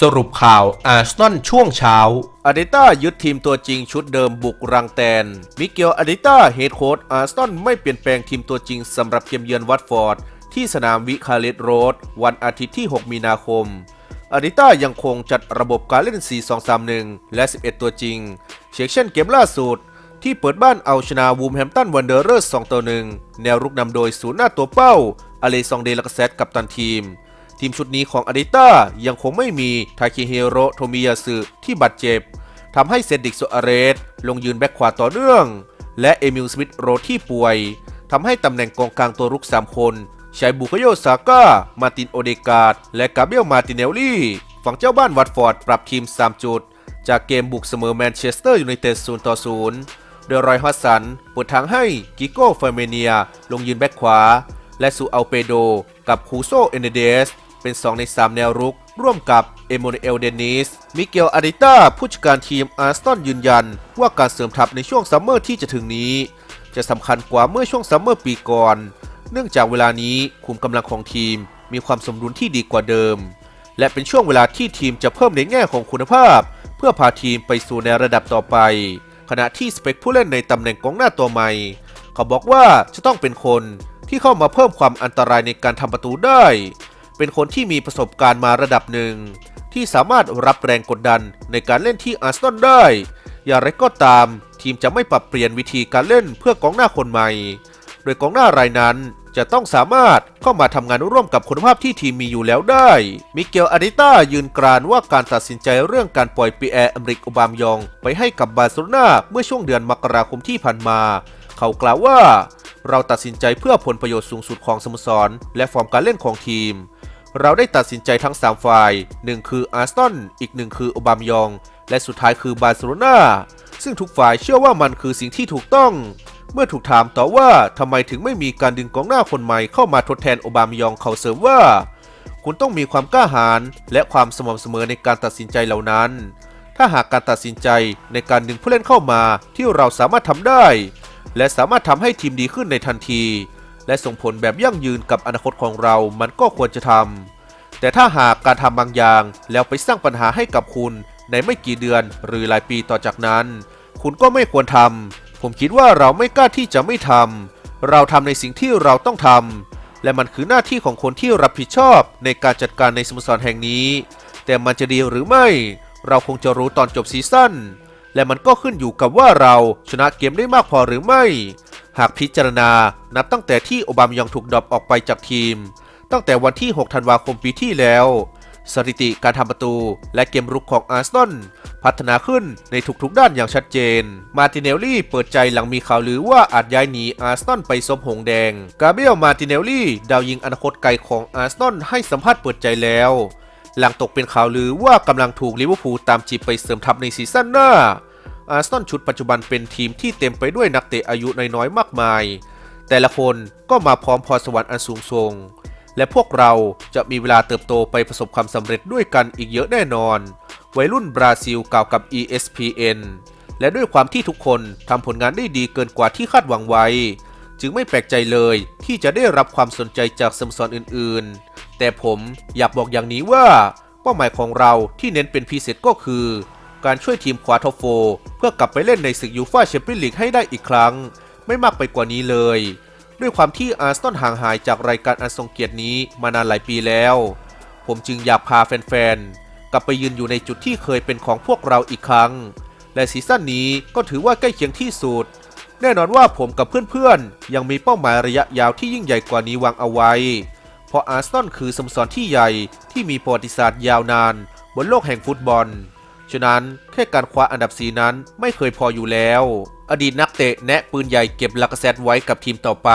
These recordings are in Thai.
สรุปข่าวอาร์ซนอลช่วงเช้าอาร์เดต้ายึดทีมตัวจริงชุดเดิมบุกรังแตน มิเกลอาร์เดต้าเฮดโค้ชอาร์ซนอลไม่เปลี่ยนแปลงทีมตัวจริงสำหรับเกมเยือนวัตฟอร์ด ที่สนามวิคาเลตโรด วันอาทิตย์ที่ 6 มีนาคมอาร์เดต้ายังคงจัดระบบการเล่น 4-2-3-1 และ 11 ตัวจริง เช่นเช่นเกมล่าสุดที่เปิดบ้านเอาชนะวูมแฮมตันวันเดอร์เรอร์2ต่อ1แนวรุกนำโดยศูนย์หน้าตัวเป้าอเลซองเดลากเซตกับตันทีม ทีมชุดนี้ของอาริต้ายังคงไม่มีทาคิเฮโรโทมิยาสึที่บาดเจ็บทำให้เซดิกโซอาเรสลงยืนแบ็คขวาต่อเนื่อง และเอมิลสมิธโรที่ป่วยทำให้ตำแหน่งกองกลางตัวรุก 3 คน ใช้บุคโยซาก้า มาตินโอเดกาด และกาเบรียลมาติเนลลี่ ฝั่งเจ้าบ้านวัตฟอร์ด ปรับทีม 3 จุด จากเกมบุกเสมอแมนเชสเตอร์ยูไนเต็ด0ต่อ0โดยรอยฮัสสันเปิดทางให้กิโก้เฟอร์เมเนีย ลงยืนแบ็คขวา และซูอัลเปโด กับคูโซเอเนเดส เป็น 2 ใน 3 แนวรุก ร่วมกับเอโมนเอลเดนิส มิเกลอาริต้าผู้จัดการทีมอาร์สตันยืนยัน ว่าการเสริมทัพในช่วงซัมเมอร์ที่จะถึงนี้ จะสำคัญกว่าเมื่อช่วงซัมเมอร์ปีก่อน เนื่องจากเวลานี้คุมกำลังของทีมมีความสมดุลที่ดีกว่าเดิม และเป็นช่วงเวลาที่ทีมจะเพิ่มในแง่ของคุณภาพ เพื่อพาทีมไปสู่ในระดับต่อไป ขณะที่สเปคผู้เล่นในตำแหน่งกองหน้าตัวใหม่ เขาบอกว่าจะต้องเป็นคนที่เข้ามาเพิ่มความอันตรายในการทำประตูได้ เป็นคนที่มีประสบการณ์มาระดับหนึ่ง ที่สามารถรับแรงกดดันในการเล่นที่อาร์เซนอลได้ อย่างไรก็ตาม ทีมจะไม่ปรับเปลี่ยนวิธีการเล่นเพื่อกองหน้าคนใหม่ โดยกองหน้ารายนั้นจะต้องสามารถเข้ามาทำงานร่วมกับคุณภาพที่ทีมมีอยู่แล้วได้ มิเกลอาริต้ายืนกรานว่าการตัดสินใจเรื่องการปล่อยปีแอร์อเมริกโอบามยอง ไปให้กับบาร์เซโลนาเมื่อช่วงเดือนมกราคมที่ผ่านมา เขากล่าวว่า เราตัดสินใจเพื่อผลประโยชน์สูงสุดของสโมสร และฟอร์มการเล่นของทีม เราได้ตัดสินใจทั้ง 3 ฝ่ายหนึ่งคืออาร์สตันอีกหนึ่งคือโอบามยอง และสุดท้ายคือบาร์เซโลนาซึ่งทุกฝ่ายเชื่อว่ามันคือสิ่งที่ถูกต้อง เมื่อถูกถามต่อว่าทำไมถึงไม่มีการดึงกองหน้าคนใหม่เข้ามาทดแทนโอบามยองเขาเสริมว่า คุณต้องมีความกล้าหาญและความสม่ำเสมอในการตัดสินใจเหล่านั้น ถ้าหากการตัดสินใจในการดึงผู้เล่นเข้ามาที่เราสามารถทำได้ และสามารถทำให้ทีมดีขึ้นในทันที และส่งผลแบบยั่งยืนกับอนาคตของเรามันก็ควรจะทำแต่ถ้าหากการทำบางอย่างแล้วไปสร้างปัญหาให้กับคุณในไม่กี่เดือนหรือหลายปีต่อจากนั้น คุณก็ไม่ควรทำผมคิดว่าเราไม่กล้าที่จะไม่ทำเราทำในสิ่งที่เราต้องทำและมันคือหน้าที่ของคนที่รับผิดชอบในการจัดการในสโมสรแห่งนี้ แต่มันจะดีหรือไม่ เราคงจะรู้ตอนจบซีซั่น และมันก็ขึ้นอยู่กับว่าเราชนะเกมได้มากพอหรือไม่ หากพิจารณานับตั้งแต่ที่โอบามยองถูกดรอปออกไปจากทีม ตั้งแต่วันที่ 6 ธันวาคมปีที่แล้ว สถิติการทำประตูและเกมรุกของอาร์เซนอลพัฒนาขึ้นในทุกๆด้านอย่างชัดเจน มาติเนลลี่เปิดใจหลังมีข่าวลือว่าอาจย้ายหนีอาร์เซนอลไปสมหงแดง กาเบรียลมาติเนลลี่ดาวยิงอนาคตไกลของอาร์เซนอลให้สัมภาษณ์เปิดใจแล้ว หลังตกเป็นข่าวลือว่ากำลังถูกลิเวอร์พูลตามจีบไปเสริมทัพในซีซั่นหน้า อาร์เซนอลชุดปัจจุบันเป็นทีมที่เต็มไปด้วยนักเตะอายุน้อยๆมากมาย แต่ละคนก็มาพร้อมพรสวรรค์อันสูงส่ง และพวกเราจะมีเวลาเติบโตไปประสบความสำเร็จด้วยกันอีกเยอะแน่นอน วัยรุ่นบราซิลกล่าวกับ ESPN และด้วยความที่ทุกคนทำผลงานได้ดีเกินกว่าที่คาดหวังไว้ จึงไม่แปลกใจเลยที่จะได้รับความสนใจจากสโมสรอื่นๆ แต่ผมอยากบอกอย่างนี้ว่าเป้าหมายของเราที่เน้นเป็นพิเศษก็คือ การช่วยทีมคว้าท็อปโฟเพื่อกลับไปเล่นในศึกยูฟ่าแชมเปี้ยนลีกให้ได้อีกครั้ง ไม่มากไปกว่านี้เลย ด้วยความที่อาร์เซนอลห่างหายจากรายการอันทรงเกียรตินี้มานานหลายปีแล้ว ผมจึงอยากพาแฟนๆกลับไปยืนอยู่ในจุดที่เคยเป็นของพวกเราอีกครั้ง และซีซั่นนี้ก็ถือว่าใกล้เคียงที่สุดแน่นอนว่าผมกับเพื่อนๆ ยังมีเป้าหมายระยะยาวที่ยิ่งใหญ่กว่านี้วางเอาไว้ ราะอาร์เซนอลคือสโมสรที่ใหญ่ที่มีประวัติศาสตร์ยาวนาน บนโลกแห่งฟุตบอล ฉะนั้นแค่การคว้าอันดับสีนั้นไม่เคยพออยู่แล้ว อดีตนักเตะแนะปืนใหญ่เก็บลักเซตไว้กับทีมต่อไป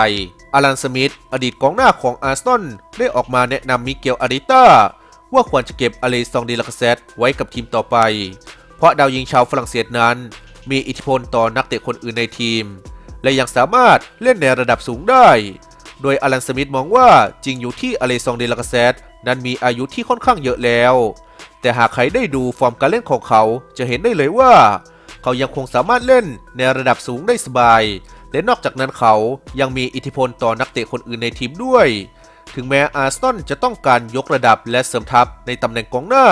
อลันสมิธอดีตกองหน้าของอาร์เซนอลได้ออกมาแนะนำมิเกลอาริต้าว่าควรจะเก็บอเลซองเดลักเซตไว้กับทีมต่อไปเพเพราะดาวยิงชาวฝรั่งเศสนั้น มีอิทธิพลต่อนักเตะคนอื่นในทีม และยังสามารถเล่นในระดับสูงได้ โดยอลันสมิธมองว่าจริงอยู่ที่อเลซองเดลากาเซตนั้นมีอายุที่ค่อนข้างเยอะแล้ว แต่หากใครได้ดูฟอร์มการเล่นของเขาจะเห็นได้เลยว่า เขายังคงสามารถเล่นในระดับสูงได้สบาย และนอกจากนั้นเขายังมีอิทธิพลต่อนักเตะคนอื่นในทีมด้วย ถึงแม้อาร์เซนอลจะต้องการยกระดับและเสริมทัพในตำแหน่งกองหน้า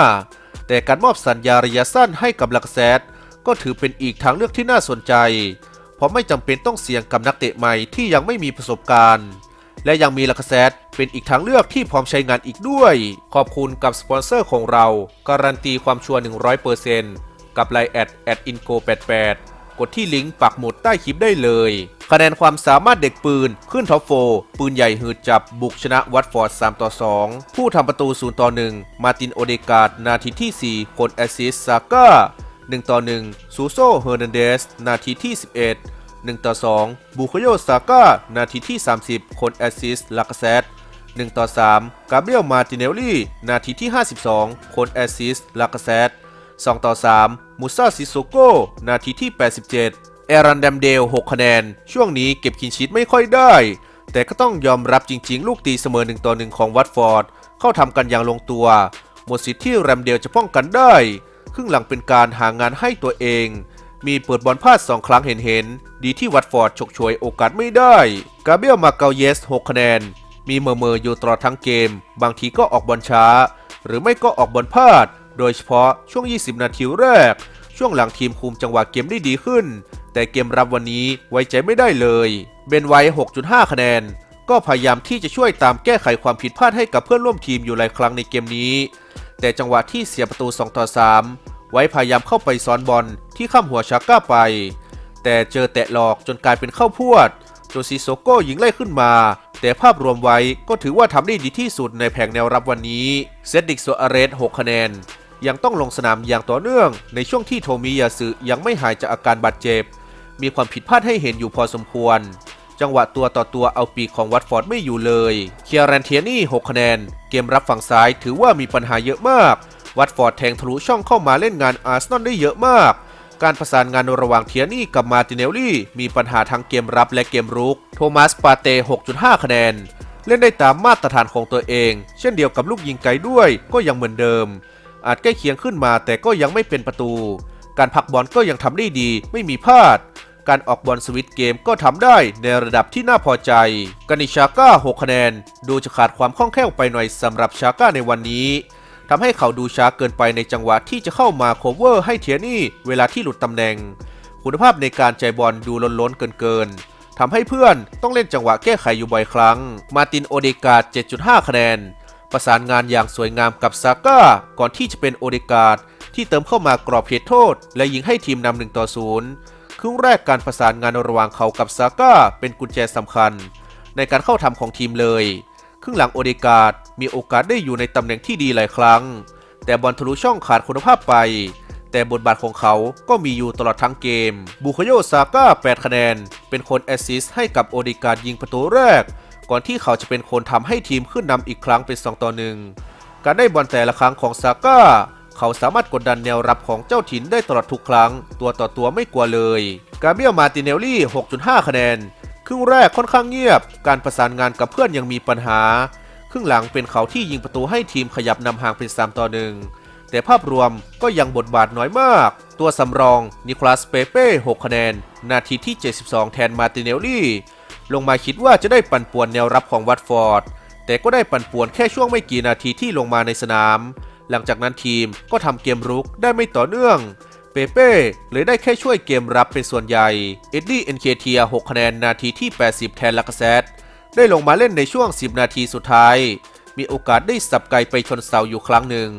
แต่การมอบสัญญาระยะสั้นให้กับลักแซดก็ถือเป็นอีกทางเลือกที่น่าสนใจ เพราะไม่จำเป็นต้องเสี่ยงกับนักเตะใหม่ที่ยังไม่มีประสบการณ์ และยังมีลักแซดเป็นอีกทางเลือกที่พร้อมใช้งานอีกด้วย ขอบคุณกับสปอนเซอร์ของเรา การันตีความชัวร์100%กับไลน์แอดแอดอินโก88กดที่ลิงก์ปักหมุดใต้คลิปได้เลย คะแนนความสามารถเด็กปืนขึ้นท็อปโฟร์ปืนใหญ่หืดจับบุกชนะวัตฟอร์ด 3 ต่อ 2 ผู้ทำประตู 0 ต่อ 1 มาตินโอเดกาดนาทีที่ 4 คนแอสซิสซาก้า1ต่อ 1 ซูโซเฮอร์นันเดส นาทีที่ 11 1 ต่อ 2บูคโยซาก้า นาทีที่ 30 คนแอสซิสลากเซต1ต่อ 3 กาเบรียลมาติเนลลี่ นาทีที่ 52 คนแอสซิสลากเซต2ต่อ 3 มูซาซิโซโก นาทีที่ 87 เอรันดัมเดล 6 คะแนน ช่วงนี้เก็บคินชีตไม่ค่อยได้ แต่ก็ต้องยอมรับจริง ๆ ลูกตีเสมอ1ต่อ1ของวัตฟอร์ด เข้าทำกันอย่างลงตัว หมดสิทธิ์ที่แรมเดลจะป้องกันได้ ครึ่งหลังเป็นการหางานให้ตัวเอง มีเปิดบอลพลาด 2 ครั้งเห็นเห็นๆ ดีที่วัตฟอร์ดฉกฉวยโอกาสไม่ได้ กาเบียลมาเกาเยส 6 คะแนน มีเมอร์เมอร์อยู่ตลอดทั้งเกม บางทีก็ออกบอลช้า หรือไม่ก็ออกบอลพลาด โดยเฉพาะช่วง 20 นาทีแรก ช่วงหลังทีมคุมจังหวะเกมได้ดีขึ้น แต่เกมรับวันนี้ไว้ใจไม่ได้เลย เบนไว้ 6.5 คะแนน ก็พยายามที่จะช่วยตามแก้ไขความผิดพลาดให้กับเพื่อนร่วมทีมอยู่หลายครั้งในเกมนี้ แต่จังหวะที่เสียประตู 2 ต่อ 3 ไว้พยายามเข้าไปซ้อนบอลที่ข้ามหัวชาก้าไป แต่เจอแตะหลอกจนกลายเป็นเข้าพวดโจซิโซโก้ยิงไล่ขึ้นมา แต่ภาพรวมไว้ก็ถือว่าทำได้ดีที่สุดในแผงแนวรับวันนี้ เซดดิกโซอาเรส 6 คะแนน ยังต้องลงสนามอย่างต่อเนื่อง ในช่วงที่โทมิยาสึยังไม่หายจากอาการบาดเจ็บ มีความผิดพลาดให้เห็นอยู่พอสมควร จังหวะตัวต่อตัวเอาปีกของวัตฟอร์ดไม่อยู่เลย เคียรันเทียนี่ 6 คะแนน เกมรับฝั่งซ้ายถือว่ามีปัญหาเยอะมาก วัตฟอร์ดแทงทะลุช่องเข้ามาเล่นงานอาร์เซนอลได้เยอะมาก การประสานงานระหว่างเทียนี่กับมาติเนลลี่ มีปัญหาทั้งเกมรับและเกมรุก โทมัสปาเต้ 6.5 คะแนน เล่นได้ตามมาตรฐานของตัวเอง เช่นเดียวกับลูกยิงไกลด้วยก็ยังเหมือนเดิม อาจใกล้เคียงขึ้นมาแต่ก็ยังไม่เป็นประตู การผลักบอลก็ยังทำได้ดี ไม่มีพลาดการออกบอลสวิตช์เกมก็ทำได้ในระดับที่น่าพอใจ กานิชาก้า 6 คะแนน ดูจะขาดความคล่องแคล่วไปหน่อยสำหรับชาก้าในวันนี้ ทำให้เขาดูช้าเกินไปในจังหวะที่จะเข้ามาโคเวอร์ให้เทียนี่เวลาที่หลุดตำแหน่ง คุณภาพในการใจบอลดูล้นๆเกินๆทำให้เพื่อนต้องเล่นจังหวะแก้ไขอยู่บ่อยครั้ง มาตินโอเดกาด7.5 คะแนน ประสานงานอย่างสวยงามกับซาก้าก่อนที่จะเป็นโอเดกาดที่เติมเข้ามากรอบเขตโทษ และยิงให้ทีมนำ1ต่อ0ครึ่งแรกการประสานงานระหว่างเขากับซาก้าเป็นกุญแจสำคัญ ในการเข้าทำของทีมเลย ครึ่งหลังโอเดกาด มีโอกาสได้อยู่ในตำแหน่งที่ดีหลายครั้ง แต่บอลทะลุช่องขาดคุณภาพไป แต่บทบาทของเขาก็มีอยู่ตลอดทั้งเกม บุคโยซาก้า 8 คะแนน เป็นคนแอสซิสต์ให้กับโอเดกาดยิงประตูแรก ก่อนที่เขาจะเป็นคนทำให้ทีมขึ้นนำอีกครั้งเป็น 2 ต่อ 1 การได้บอลแต่ละครั้งของซาก้า เขาสามารถกดดันแนวรับของเจ้าถิ่นได้ตลอดทุกครั้ง ตัวต่อตัวไม่กลัวเลย กาเบียลมาติเนลลี่ 6.5 คะแนนครึ่งแรกค่อนข้างเงียบ การประสานงานกับเพื่อนยังมีปัญหา ครึ่งหลังเป็นเขาที่ยิงประตูให้ทีมขยับนำห่างเป็น 3 ต่อ1แต่ภาพรวมก็ยังบทบาทน้อยมาก ตัวสำรองนิโคลัสเปเป้6คะแนน นาทีที่ 72 แทนมาติเนลลี่ ลงมาคิดว่าจะได้ปั่นป่วนแนวรับของวัตฟอร์ด แต่ก็ได้ปั่นป่วนแค่ช่วงไม่กี่นาทีที่ลงมาในสนาม หลังจากนั้นทีมก็ทำเกมรุกได้ไม่ต่อเนื่องเปเป้เลยได้แค่ช่วยเกมรับเป็นส่วนใหญ่ เอ็ดดี้เอ็นเคเทีย 6 คะแนน นาทีที่ 80 แทนลักเซต ได้ลงมาเล่นในช่วง 10 นาทีสุดท้าย มีโอกาสได้สับไกไปชนเสาอยู่ครั้งหนึ่ง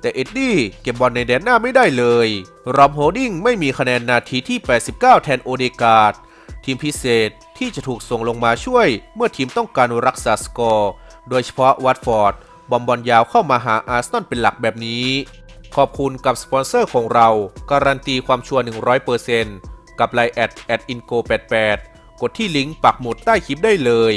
แต่เอ็ดดี้เก็บบอลในแดนหน้าไม่ได้เลยรอมโฮดิ้งไม่มีคะแนนนาทีที่ 89 แทนโอเดกาดทีมพิเศษที่จะถูกส่งลงมาช่วยเมื่อทีมต้องการรักษาสกอร์ โดยเฉพาะวัตฟอร์ดบอมบอลยาวเข้ามาหาอาร์เซนเป็นหลักแบบนี้ ขอบคุณกับสปอนเซอร์ของเรา การันตีความชัวร์100%กับไลแอดแอดอินโก88 ดที่ลิงก์ปักหมุดใต้คลิปได้เลย